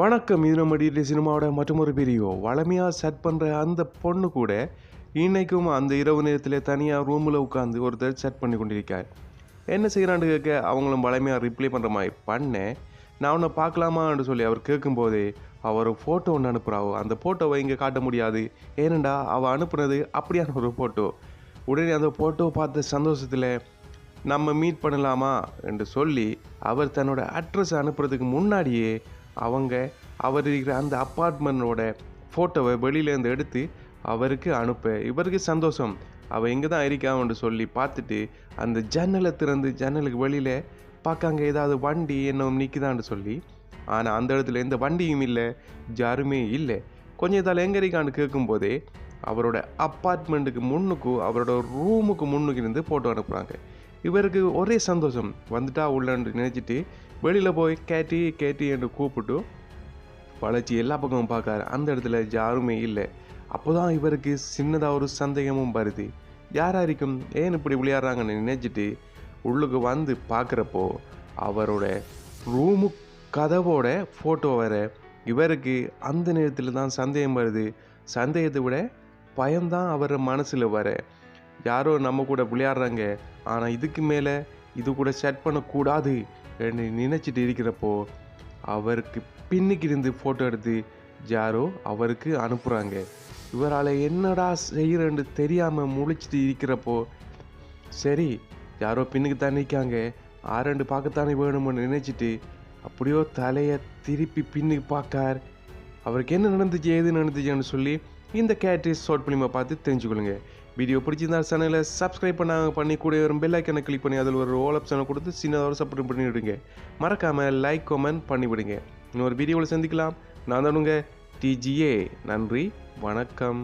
வணக்கம் இது நம்ம டிடி சினிமாவோட மற்றொரு பிரியோ வளமையாக செட் பண்ணுற அந்த பொண்ணு கூட இன்றைக்கும் அந்த இரவு நேரத்தில் தனியாக ரூமில் உட்காந்து ஒருத்தர் செட் பண்ணி கொண்டிருக்கார். என்ன செய்கிறான்னு கேட்க அவங்களும் வளமையாக ரிப்ளை பண்ணுற மாதிரி பண்ணேன் நான் உன்னை பார்க்கலாமான்னு சொல்லி அவர் கேட்கும்போதே அவர் ஃபோட்டோ ஒன்று அனுப்புகிறாவோ அந்த ஃபோட்டோவை இங்கே காட்ட முடியாது. ஏனண்டா அவள் அனுப்புனது அப்படியான ஒரு ஃபோட்டோ உடனே அந்த ஃபோட்டோவை பார்த்த சந்தோஷத்தில் நம்ம மீட் பண்ணலாமா என்று சொல்லி அவர் தன்னோட அட்ரஸ் அனுப்புறதுக்கு முன்னாடியே அவங்க அவர் இருக்கிற அந்த அப்பார்ட்மெண்ட்டோட ஃபோட்டோவை வெளியிலேருந்து எடுத்து அவருக்கு அனுப்ப. இவருக்கு சந்தோஷம். அவள் எங்கே தான் இருக்கான்னு சொல்லி பார்த்துட்டு அந்த ஜன்னலை திறந்து ஜன்னலுக்கு வெளியில் பார்க்காங்க ஏதாவது வண்டி என்ன நிற்குதான்னு சொல்லி. ஆனால் அந்த இடத்துல எந்த வண்டியும் இல்லை யாருமே இல்லை. கொஞ்சம் இதால் எங்கே இருக்கான்னு கேட்கும்போதே அவரோட அப்பார்ட்மெண்ட்டுக்கு முன்னுக்கு அவரோட ரூமுக்கு முன்னுக்கு இருந்து ஃபோட்டோ அனுப்புகிறாங்க இவருக்கு ஒரே சந்தோஷம். வந்துட்டா உள்ளன்னு நினச்சிட்டு வெளியில் போய் கேட்டி கேட்டி என்று கூப்பிட்டு வளைச்சி எல்லா பக்கமும் பார்க்காரு. அந்த இடத்துல யாருமே இல்லை. அப்போ தான் இவருக்கு சின்னதாக ஒரு சந்தேகமும் வருது. யாராக இருக்கும்? ஏன் இப்படி விளையாடுறாங்கன்னு நினச்சிட்டு உள்ளுக்கு வந்து பார்க்குறப்போ அவரோட ரூமு கதவோட ஃபோட்டோ வர இவருக்கு அந்த நேரத்தில் தான் சந்தேகம் வருது. சந்தேகத்தை விட பயம்தான் அவர் மனசில் வர. யாரோ நம்ம கூட விளையாடுறாங்க. ஆனால் இதுக்கு மேலே இது கூட செட் பண்ணக்கூடாது என்று நினச்சிட்டு இருக்கிறப்போ அவருக்கு பின்னுக்கு இருந்து ஃபோட்டோ எடுத்து யாரோ அவருக்கு அனுப்புகிறாங்க இவரால் என்னடா செய்கிறேன்னு தெரியாமல் முழிச்சிட்டு இருக்கிறப்போ சரி யாரோ பின்னுக்கு தான் நிற்காங்க ஆரண்டு பார்க்கத்தானே வேணும்னு நினச்சிட்டு அப்படியோ தலையை திருப்பி பின்னுக்கு பார்க்கார். அவருக்கு என்ன நடந்துச்சு ஏது நடந்துச்சுன்னு சொல்லி இந்த கேட்ரிஸ் ஷார்ட் ஃபிலிமை பார்த்து தெரிஞ்சுக்கொள்ளுங்க. வீடியோ பிடிச்சிருந்தா சேனலை சப்ஸ்கிரைப் பண்ணாங்க பண்ணி கூட வரும் பெல் ஐக்கனை கிளிக் பண்ணி அதில் ஒரு ஓல் ஆப்ஷனை கொடுத்து சின்னதோட சப்போர்ட் பண்ணிவிடுங்க மறக்காமல் லைக் கமெண்ட் பண்ணிவிடுங்க. இன்னொரு வீடியோவில் சந்திக்கலாம். நான் தானுங்க. டிஜிஏ நன்றி. வணக்கம்.